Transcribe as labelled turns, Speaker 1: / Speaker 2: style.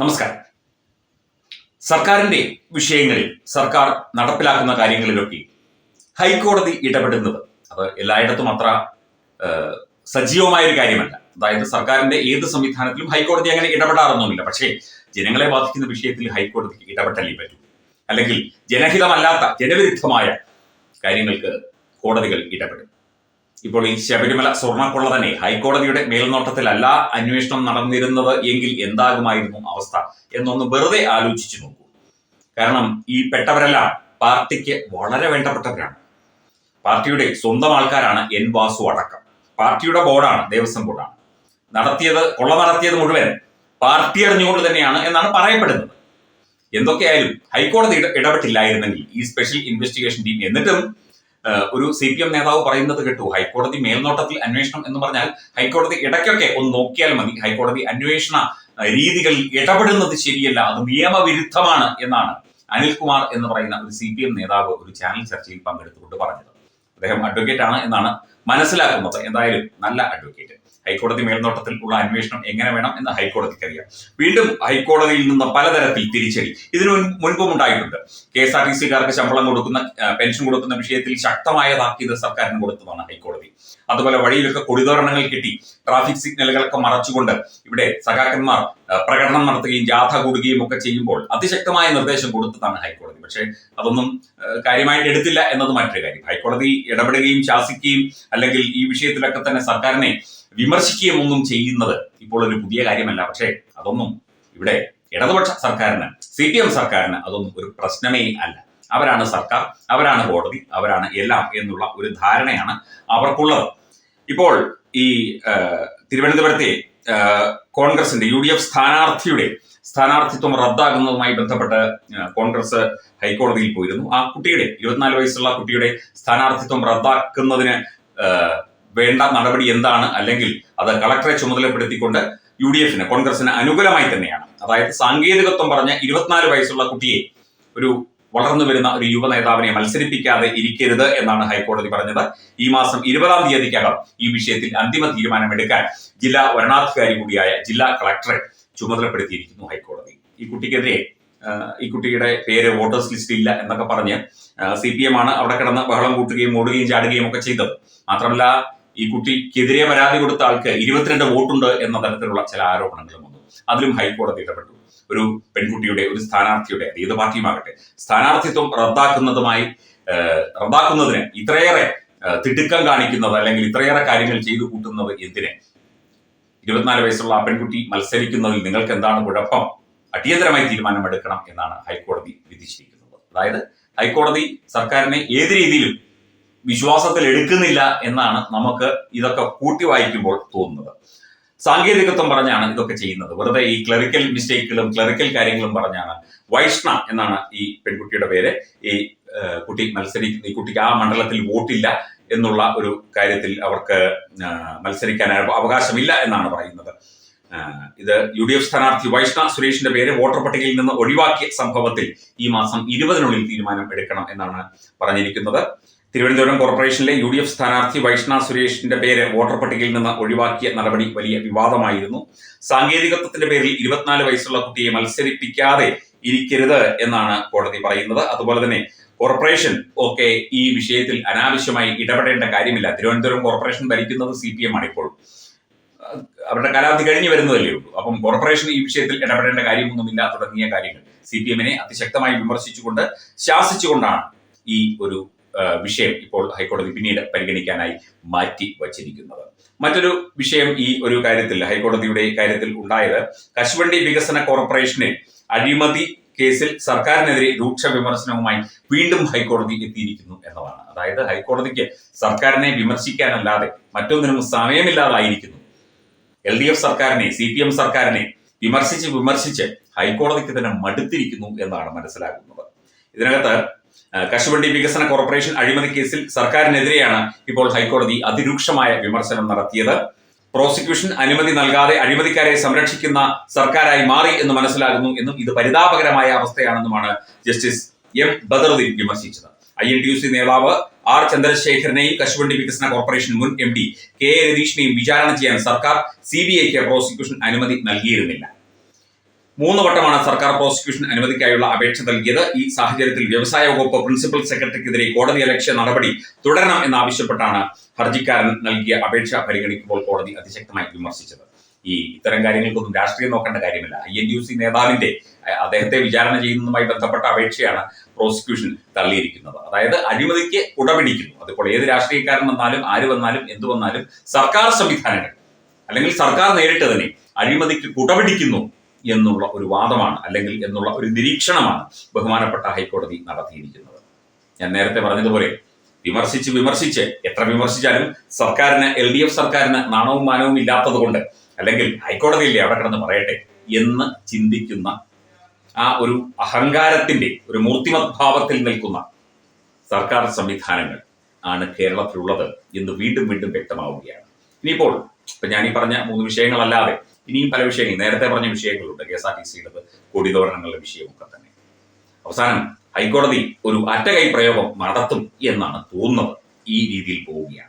Speaker 1: നമസ്കാരം. സർക്കാരിന്റെ വിഷയങ്ങളിൽ സർക്കാർ നടപ്പിലാക്കുന്ന കാര്യങ്ങളിലൊക്കെ ഹൈക്കോടതി ഇടപെടുന്നത് അത് എല്ലായിടത്തും അത്ര സജീവമായ ഒരു കാര്യമല്ല. അതായത് സർക്കാരിന്റെ ഏത് സംവിധാനത്തിലും ഹൈക്കോടതി അങ്ങനെ ഇടപെടാറൊന്നുമില്ല. പക്ഷേ ജനങ്ങളെ ബാധിക്കുന്ന വിഷയത്തിൽ ഹൈക്കോടതിക്ക് ഇടപെട്ടല്ലേ പറ്റൂ. അല്ലെങ്കിൽ ജനഹിതമല്ലാത്ത ജനവിരുദ്ധമായ കാര്യങ്ങൾക്ക് കോടതികൾ ഇടപെടും. ഇപ്പോൾ ഈ ശബരിമല സ്വർണക്കൊള്ള തന്നെ ഹൈക്കോടതിയുടെ മേൽനോട്ടത്തിലല്ല അന്വേഷണം നടന്നിരുന്നത് എങ്കിൽ എന്താകുമായിരുന്നു അവസ്ഥ എന്നൊന്ന് വെറുതെ ആലോചിച്ചു നോക്കൂ. കാരണം ഈ പെട്ടവരെല്ലാം പാർട്ടിക്ക് വളരെ വേണ്ടപ്പെട്ടവരാണ്. പാർട്ടിയുടെ സ്വന്തം ആൾക്കാരാണ് എൻ വാസു അടക്കം. പാർട്ടിയുടെ ബോർഡാണ് ദേവസ്വം ബോർഡാണ്. നടത്തിയത് കൊള്ള നടത്തിയത് മുഴുവൻ പാർട്ടി അറിഞ്ഞുകൊണ്ട് തന്നെയാണ് എന്നാണ് പറയപ്പെടുന്നത്. എന്തൊക്കെയായാലും ഹൈക്കോടതി ഇട- ഇടപെട്ടില്ലായിരുന്നെങ്കിൽ ഈ സ്പെഷ്യൽ ഇൻവെസ്റ്റിഗേഷൻ ടീം എന്നിട്ടും ഒരു സി പി എം നേതാവ് പറയുന്നത് കേട്ടു. ഹൈക്കോടതി മേൽനോട്ടത്തിൽ അന്വേഷണം എന്ന് പറഞ്ഞാൽ ഹൈക്കോടതി ഇടയ്ക്കൊക്കെ ഒന്ന് നോക്കിയാൽ മതി. ഹൈക്കോടതി അന്വേഷണ രീതികൾ ഇടപെടുന്നത് ശരിയല്ല അത് നിയമവിരുദ്ധമാണ് എന്നാണ് അനിൽകുമാർ എന്ന് പറയുന്ന ഒരു സി പി എം നേതാവ് ഒരു ചാനൽ ചർച്ചയിൽ പങ്കെടുത്തുകൊണ്ട് പറഞ്ഞത്. അദ്ദേഹം അഡ്വക്കേറ്റ് ആണ് എന്നാണ് മനസ്സിലാക്കുന്നത്. എന്തായാലും നല്ല അഡ്വക്കേറ്റ് ഹൈക്കോടതി മേൽനോട്ടത്തിൽ ഉള്ള അന്വേഷണം എങ്ങനെ വേണം എന്ന് ഹൈക്കോടതിക്ക് അറിയാം. വീണ്ടും ഹൈക്കോടതിയിൽ നിന്ന് പലതരത്തിൽ തിരിച്ചടി. ഇതിനു മുൻ- മുൻപും ഉണ്ടായിട്ടുണ്ട് കെ എസ് ആർ ടി സിക്കാർക്ക് ശമ്പളം കൊടുക്കുന്ന പെൻഷൻ കൊടുക്കുന്ന വിഷയത്തിൽ ശക്തമായ താക്കീത് സർക്കാരിന് കൊടുത്തതാണ് ഹൈക്കോടതി. അതുപോലെ വഴിയിലൊക്കെ കൊടിതോരണങ്ങൾ കിട്ടി. ട്രാഫിക് സിഗ്നലുകളൊക്കെ മറച്ചുകൊണ്ട് ഇവിടെ സഖാക്കന്മാർ പ്രകടനം നടത്തുകയും ജാഥ കൂടുകയും ഒക്കെ ചെയ്യുമ്പോൾ അതിശക്തമായ നിർദ്ദേശം കൊടുത്തതാണ് ഹൈക്കോടതി. പക്ഷേ അതൊന്നും കാര്യമായിട്ട് എടുത്തില്ല എന്നത് മറ്റൊരു കാര്യം. ഹൈക്കോടതി ഇടപെടുകയും ശാസിക്കുകയും അല്ലെങ്കിൽ ഈ വിഷയത്തിലൊക്കെ തന്നെ സർക്കാരിനെ വിമർശിക്കുകയും ഒന്നും ചെയ്യുന്നത് ഇപ്പോൾ ഒരു പുതിയ കാര്യമല്ല. പക്ഷേ അതൊന്നും ഇവിടെ ഇടതുപക്ഷ സർക്കാരിന് സി പി എം സർക്കാരിന് അതൊന്നും ഒരു പ്രശ്നമേ അല്ല. അവരാണ് സർക്കാർ അവരാണ് കോടതി അവരാണ് എല്ലാം എന്നുള്ള ഒരു ധാരണയാണ് അവർക്കുള്ളത്. ഇപ്പോൾ ഈ തിരുവനന്തപുരത്തെ കോൺഗ്രസിന്റെ യു ഡി എഫ് സ്ഥാനാർത്ഥിയുടെ സ്ഥാനാർത്ഥിത്വം റദ്ദാകുന്നതുമായി ബന്ധപ്പെട്ട് കോൺഗ്രസ് ഹൈക്കോടതിയിൽ പോയിരുന്നു. ആ കുട്ടിയുടെ ഇരുപത്തിനാല് വയസ്സുള്ള കുട്ടിയുടെ സ്ഥാനാർത്ഥിത്വം റദ്ദാക്കുന്നതിന് വേണ്ട നടപടി എന്താണ്? അല്ലെങ്കിൽ അത് കളക്ടറെ ചുമതലപ്പെടുത്തിക്കൊണ്ട് യു ഡി എഫിന് കോൺഗ്രസിന് അനുകൂലമായി തന്നെയാണ്. അതായത് സാങ്കേതികത്വം പറഞ്ഞ ഇരുപത്തിനാല് വയസ്സുള്ള കുട്ടിയെ ഒരു വളർന്നു വരുന്ന ഒരു യുവ നേതാവിനെ മത്സരിപ്പിക്കാതെ ഇരിക്കരുത് എന്നാണ് ഹൈക്കോടതി പറഞ്ഞത്. ഈ മാസം ഇരുപതാം തീയതിക്കകം ഈ വിഷയത്തിൽ അന്തിമ തീരുമാനമെടുക്കാൻ ജില്ലാ വരണാധികാരി കൂടിയായ ജില്ലാ കളക്ടറെ ചുമതലപ്പെടുത്തിയിരിക്കുന്നു ഹൈക്കോടതി. ഈ കുട്ടിക്കെതിരെ ഈ കുട്ടിയുടെ പേര് വോട്ടേഴ്സ് ലിസ്റ്റിൽ ഇല്ല എന്നൊക്കെ പറഞ്ഞ് സി പി എം ആണ് അവിടെ കിടന്ന് ബഹളം കൂട്ടുകയും ഓടുകയും ചാടുകയും ഒക്കെ ചെയ്തത്. മാത്രമല്ല ഈ കുട്ടിക്കെതിരെ പരാതി കൊടുത്ത ആൾക്ക് ഇരുപത്തിരണ്ട് വോട്ടുണ്ട് എന്ന തരത്തിലുള്ള ചില ആരോപണങ്ങളും വന്നു. അതിലും ഹൈക്കോടതി ഇടപെട്ടു. ഒരു പെൺകുട്ടിയുടെ ഒരു സ്ഥാനാർത്ഥിയുടെ ഏത് പാർട്ടിയുമാകട്ടെ സ്ഥാനാർത്ഥിത്വം റദ്ദാക്കുന്നതുമായി റദ്ദാക്കുന്നതിന് ഇത്രയേറെ തിടുക്കം കാണിക്കുന്നത് അല്ലെങ്കിൽ ഇത്രയേറെ കാര്യങ്ങൾ ചെയ്തു കൂട്ടുന്നത് എന്തിനെ? ഇരുപത്തിനാല് വയസ്സുള്ള ആ പെൺകുട്ടി മത്സരിക്കുന്നതിൽ നിങ്ങൾക്ക് എന്താണ് കുഴപ്പം? അടിയന്തരമായി തീരുമാനമെടുക്കണം എന്നാണ് ഹൈക്കോടതി വിധിച്ചിരിക്കുന്നത്. അതായത് ഹൈക്കോടതി സർക്കാരിനെ ഏത് രീതിയിലും വിശ്വാസത്തിൽ എടുക്കുന്നില്ല എന്നാണ് നമുക്ക് ഇതൊക്കെ കൂട്ടി വായിക്കുമ്പോൾ തോന്നുന്നത്. സാങ്കേതികത്വം പറഞ്ഞാണ് ഇതൊക്കെ ചെയ്യുന്നത്. വെറുതെ ഈ ക്ലറിക്കൽ മിസ്റ്റേക്കുകളും ക്ലറിക്കൽ കാര്യങ്ങളും പറഞ്ഞാണ് വൈഷ്ണ എന്നാണ് ഈ പെൺകുട്ടിയുടെ പേര്. ഈ കുട്ടി മത്സരിക്കുന്ന ഈ കുട്ടിക്ക് ആ മണ്ഡലത്തിൽ വോട്ടില്ല എന്നുള്ള ഒരു കാര്യത്തിൽ അവർക്ക് മത്സരിക്കാൻ അവകാശമില്ല എന്നാണ് പറയുന്നത്. ഇത് യു ഡി എഫ് സ്ഥാനാർത്ഥി വൈഷ്ണ സുരേഷിന്റെ പേര് വോട്ടർ പട്ടികയിൽ നിന്ന് ഒഴിവാക്കിയ സംഭവത്തിൽ ഈ മാസം ഇരുപതിനുള്ളിൽ തീരുമാനം എടുക്കണം എന്നാണ് പറഞ്ഞിരിക്കുന്നത്. തിരുവനന്തപുരം കോർപ്പറേഷനിലെ യു ഡി എഫ് സ്ഥാനാർത്ഥി വൈഷ്ണ സുരേഷിന്റെ പേര് വോട്ടർ പട്ടികയിൽ നിന്ന് ഒഴിവാക്കിയ നടപടി വലിയ വിവാദമായിരുന്നു. സാങ്കേതികത്വത്തിന്റെ പേരിൽ ഇരുപത്തിനാല് വയസ്സുള്ള കുട്ടിയെ മത്സരിപ്പിക്കാതെ ഇരിക്കരുത് എന്നാണ് കോടതി പറയുന്നത്. അതുപോലെ തന്നെ കോർപ്പറേഷൻ ഒക്കെ ഈ വിഷയത്തിൽ അനാവശ്യമായി ഇടപെടേണ്ട കാര്യമില്ല. തിരുവനന്തപുരം കോർപ്പറേഷൻ ഭരിക്കുന്നത് സി പി എം ആണ് ഇപ്പോൾ. അവരുടെ കാലാവധി കഴിഞ്ഞു വരുന്നതല്ലേ ഉള്ളൂ. അപ്പം കോർപ്പറേഷൻ ഈ വിഷയത്തിൽ ഇടപെടേണ്ട കാര്യമൊന്നുമില്ല തുടങ്ങിയ കാര്യങ്ങൾ. സി പി എമ്മിനെ അതിശക്തമായി വിമർശിച്ചുകൊണ്ട് ശാസിച്ചുകൊണ്ടാണ് ഈ ഒരു വിഷയം ഇപ്പോൾ ഹൈക്കോടതി പിന്നീട് പരിഗണിക്കാനായി മാറ്റി വച്ചിരിക്കുന്നത്. മറ്റൊരു വിഷയം ഈ ഒരു കാര്യത്തിൽ ഹൈക്കോടതിയുടെ കാര്യത്തിൽ ഉണ്ടായത് കശുവണ്ടി വികസന കോർപ്പറേഷനിൽ അഴിമതി കേസിൽ സർക്കാരിനെതിരെ രൂക്ഷ വിമർശനവുമായി വീണ്ടും ഹൈക്കോടതി എത്തിയിരിക്കുന്നു എന്നതാണ്. അതായത് ഹൈക്കോടതിക്ക് സർക്കാരിനെ വിമർശിക്കാനല്ലാതെ മറ്റൊന്നിനും സമയമില്ലാതായിരിക്കുന്നു. എൽ ഡി എഫ് സർക്കാരിനെ സി പി എം സർക്കാരിനെ വിമർശിച്ച് വിമർശിച്ച് ഹൈക്കോടതിക്ക് തന്നെ മടുത്തിരിക്കുന്നു എന്നാണ് മനസ്സിലാക്കുന്നത് ഇതിനകത്ത് കശുവണ്ടി വികസന കോർപ്പറേഷൻ അഴിമതി കേസിൽ സർക്കാരിനെതിരെയാണ് ഇപ്പോൾ ഹൈക്കോടതി അതിരൂക്ഷമായ വിമർശനം നടത്തിയത്. പ്രോസിക്യൂഷൻ അനുമതി നൽകാതെ അഴിമതിക്കാരെ സംരക്ഷിക്കുന്ന സർക്കാരായി മാറി എന്ന് മനസ്സിലാകുന്നു എന്നും ഇത് പരിതാപകരമായ അവസ്ഥയാണെന്നുമാണ് justice M. Badaruddin വിമർശിച്ചത്. I N T U C നേതാവ് ആർ ചന്ദ്രശേഖരനെയും കശുവണ്ടി വികസന കോർപ്പറേഷൻ മുൻ എം ഡി കെ എ രതീഷിനെയും വിചാരണ ചെയ്യാൻ സർക്കാർ സി ബി ഐക്ക് പ്രോസിക്യൂഷൻ അനുമതി നൽകിയിരുന്നില്ല. മൂന്ന് വട്ടമാണ് സർക്കാർ പ്രോസിക്യൂഷൻ അനുമതിക്കായുള്ള അപേക്ഷ നൽകിയത്. ഈ സാഹചര്യത്തിൽ വ്യവസായ വകുപ്പ് പ്രിൻസിപ്പൽ സെക്രട്ടറിക്കെതിരെ കോടതി അലക്ഷ്യ നടപടി തുടരണം എന്നാവശ്യപ്പെട്ടാണ് ഹർജിക്കാരൻ നൽകിയ അപേക്ഷ പരിഗണിക്കുമ്പോൾ കോടതി അതിശക്തമായി വിമർശിച്ചത്. ഈ ഇത്തരം കാര്യങ്ങൾക്കൊന്നും രാഷ്ട്രീയം നോക്കേണ്ട കാര്യമില്ല. ഐ എൻ യു സി നേതാവിന്റെ അദ്ദേഹത്തെ വിചാരണ ചെയ്യുന്നതുമായി ബന്ധപ്പെട്ട അപേക്ഷയാണ് പ്രോസിക്യൂഷൻ തള്ളിയിരിക്കുന്നത്. അതായത് അഴിമതിക്ക് ഉടപിടിക്കുന്നു. അതിപ്പോൾ ഏത് രാഷ്ട്രീയക്കാരൻ വന്നാലും ആര് വന്നാലും എന്തു വന്നാലും സർക്കാർ സംവിധാനങ്ങൾ അല്ലെങ്കിൽ സർക്കാർ നേരിട്ട് തന്നെ അഴിമതിക്ക് കുടപിടിക്കുന്നു എന്നുള്ള ഒരു വാദമാണ് അല്ലെങ്കിൽ എന്നുള്ള ഒരു നിരീക്ഷണമാണ് ബഹുമാനപ്പെട്ട ഹൈക്കോടതി നടത്തിയിരിക്കുന്നത്. ഞാൻ നേരത്തെ പറഞ്ഞതുപോലെ വിമർശിച്ച് വിമർശിച്ച് എത്ര വിമർശിച്ചാലും സർക്കാരിന് എൽ ഡി എഫ് സർക്കാരിന് നാണവും മാനവും ഇല്ലാത്തത് കൊണ്ട് അല്ലെങ്കിൽ ഹൈക്കോടതിയില്ലേ അവിടെ കിടന്ന് പറയട്ടെ എന്ന് ചിന്തിക്കുന്ന ആ ഒരു അഹങ്കാരത്തിന്റെ ഒരു മൂർത്തിമത്ഭാവത്തിൽ നിൽക്കുന്ന സർക്കാർ സംവിധാനങ്ങൾ ആണ് കേരളത്തിലുള്ളത് എന്ന് വീണ്ടും വീണ്ടും വ്യക്തമാവുകയാണ്. ഇനിയിപ്പോൾ ഇപ്പൊ ഞാൻ ഈ പറഞ്ഞ മൂന്ന് വിഷയങ്ങളല്ലാതെ ഇനിയും പല വിഷയങ്ങൾ നേരത്തെ പറഞ്ഞ വിഷയങ്ങളുണ്ട് കെ എസ് ആർ ടി സിയുടെ കൊടിതോരണങ്ങളുടെ വിഷയമൊക്കെ തന്നെ. അവസാനം ഹൈക്കോടതി ഒരു അറ്റകൈ പ്രയോഗം നടത്തും എന്നാണ് തോന്നുന്നത്. ഈ രീതിയിൽ പോവുകയാണ്.